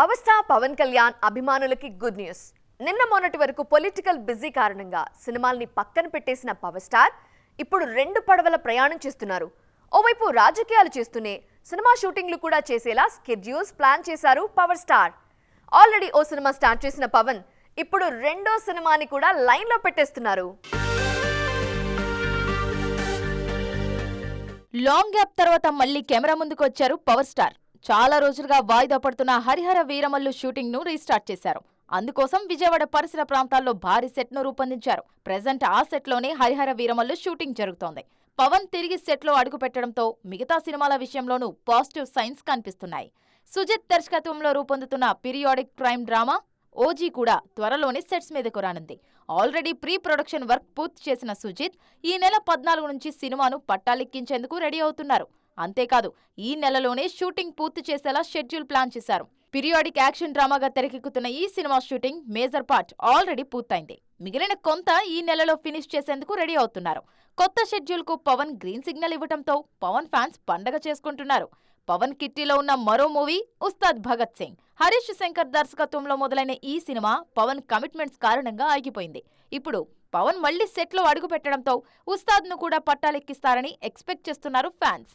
Power star Pawan Kalyan అభిమానులకి good news నిన్న మొన్నటి వరకు పొలిటికల్ బిజీ కారణంగా సినిమాల్ని పక్కన పెట్టేసిన పవర్ స్టార్ ఇప్పుడు రెండు పడవల ప్రయాణం చేస్తున్నారు. ఓవైపు రాజకీయాలు చేస్తూనే సినిమా షూటింగ్లు కూడా చేసేలా స్కెడ్యూల్స్ ప్లాన్ చేశారు పవర్ స్టార్. ఆల్రెడీ ఓ సినిమా స్టార్ట్ చేసిన పవన్ ఇప్పుడు రెండో సినిమాని కూడా లైన్లో పెట్టేస్తున్నారు. లాంగ్ గ్యాప్ తర్వాత మళ్ళీ కెమెరా ముందుకు వచ్చారు పవర్ స్టార్. చాలా రోజులుగా వాయిదా పడుతున్న హరిహర వీరమల్లు షూటింగ్ను రీస్టార్ట్ చేశారు. అందుకోసం విజయవాడ పరిసర ప్రాంతాల్లో భారీ సెట్ను రూపొందించారు. ప్రెజెంట్ ఆ సెట్లోనే హరిహర వీరమల్లు షూటింగ్ జరుగుతోంది. పవన్ తిరిగి సెట్లో అడుగు పెట్టడంతో మిగతా సినిమాల విషయంలోనూ పాజిటివ్ సైన్స్ కనిపిస్తున్నాయి. సుజిత్ దర్శకత్వంలో రూపొందుతున్న పీరియాడిక్ క్రైమ్ డ్రామా ఓజీ కూడా త్వరలోనే సెట్స్ మీదకు రానుంది. ఆల్రెడీ ప్రీ ప్రొడక్షన్ వర్క్ పూర్తి చేసిన సుజిత్ ఈ నెల పద్నాలుగు నుంచి సినిమాను పట్టాలెక్కించేందుకు రెడీ అవుతున్నారు. అంతేకాదు ఈ నెలలోనే షూటింగ్ పూర్తి చేసేలా షెడ్యూల్ ప్లాన్ చేశారు. పీరియాడిక్ యాక్షన్ డ్రామాగా తెరకెక్కుతున్న ఈ cinema shooting major part already పూర్తయింది. మిగిలిన కొంత ఈ నెలలో ఫినిష్ చేసేందుకు రెడీ అవుతున్నారు. కొత్త షెడ్యూల్కు పవన్ గ్రీన్ సిగ్నల్ ఇవ్వడంతో పవన్ ఫ్యాన్స్ పండగ చేసుకుంటున్నారు. పవన్ కిట్టీలో ఉన్న మరో మూవీ ఉస్తాద్ భగత్ సింగ్. హరీష్ శంకర్ దర్శకత్వంలో మొదలైన ఈ సినిమా పవన్ కమిట్మెంట్స్ కారణంగా ఆగిపోయింది. ఇప్పుడు పవన్ మళ్ళీ సెట్లో అడుగుపెట్టడంతో ఉస్తాద్ను కూడా పట్టాలెక్కిస్తారని ఎక్స్పెక్ట్ చేస్తున్నారు ఫ్యాన్స్.